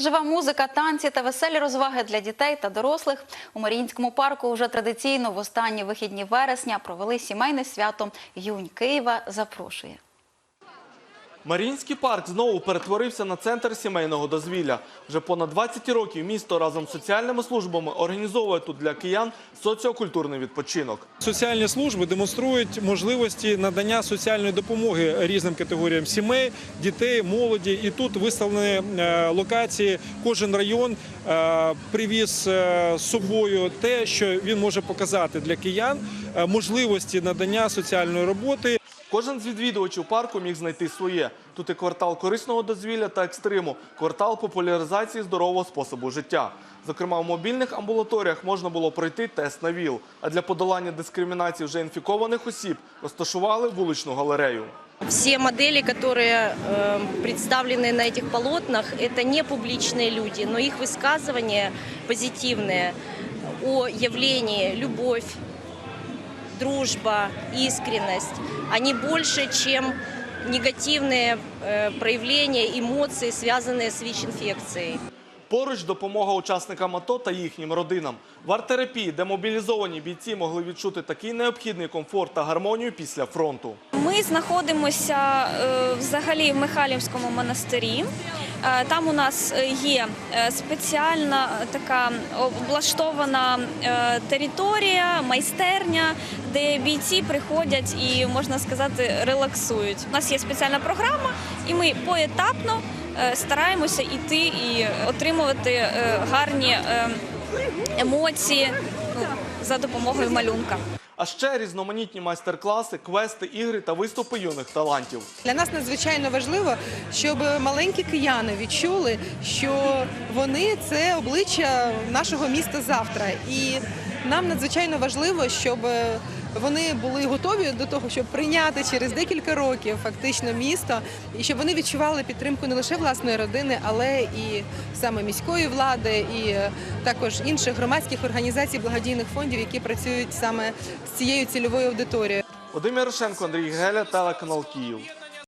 Жива музика, танці та веселі розваги для дітей та дорослих у Маріїнському парку вже традиційно в останні вихідні вересня провели сімейне свято Юнь Києва запрошує. Маріїнський парк знову перетворився на центр сімейного дозвілля. Вже понад 20 років місто разом з соціальними службами організовує тут для киян соціокультурний відпочинок. Соціальні служби демонструють можливості надання соціальної допомоги різним категоріям сімей, дітей, молоді. І тут виставлені е, локації. Кожен район е, привіз е, з собою те, що він може показати для киян, можливості надання соціальної роботи. Кожен з відвідувачів парку міг знайти своє. Тут і квартал корисного дозвілля та екстриму, квартал популяризації здорового способу життя. Зокрема, в мобільних амбулаторіях можна було пройти тест на ВІЛ. А для подолання дискримінації вже інфікованих осіб розташували вуличну галерею. Все модели, которые э, представлены на этих полотнах, это не публичные люди, но их высказывания позитивные о явлении любовь, дружба, искренность, они больше, чем негативные э, проявления эмоций, связанные с ВИЧ-инфекцией. Поруч допомога учасникам АТО та їхнім родинам. В арт-терапії, де мобілізовані бійці могли відчути такий необхідний комфорт та гармонію після фронту. Ми знаходимося е, взагалі в Михайлівському монастирі. Е, Там у нас е, є е, спеціальна така облаштована територія, майстерня, де бійці приходять і можна сказати релаксують. У нас є спеціальна програма, і ми поетапно стараємося йти і отримувати гарні емоції ну, за допомогою малюнка. А ще різноманітні майстер-класи, квести, ігри та виступи юних талантів. Для нас надзвичайно важливо, щоб маленькі кияни відчули, що вони це обличчя нашого міста завтра. І нам надзвичайно важливо, щоб вони були готові до того, щоб прийняти через декілька років фактично місто, і щоб вони відчували підтримку не лише власної родини, але і саме міської влади, і також інших громадських організацій, благодійних фондів, які працюють саме з цією цільовою аудиторією. Вадим Ярошенко, Андрій Геля, телеканал Київ.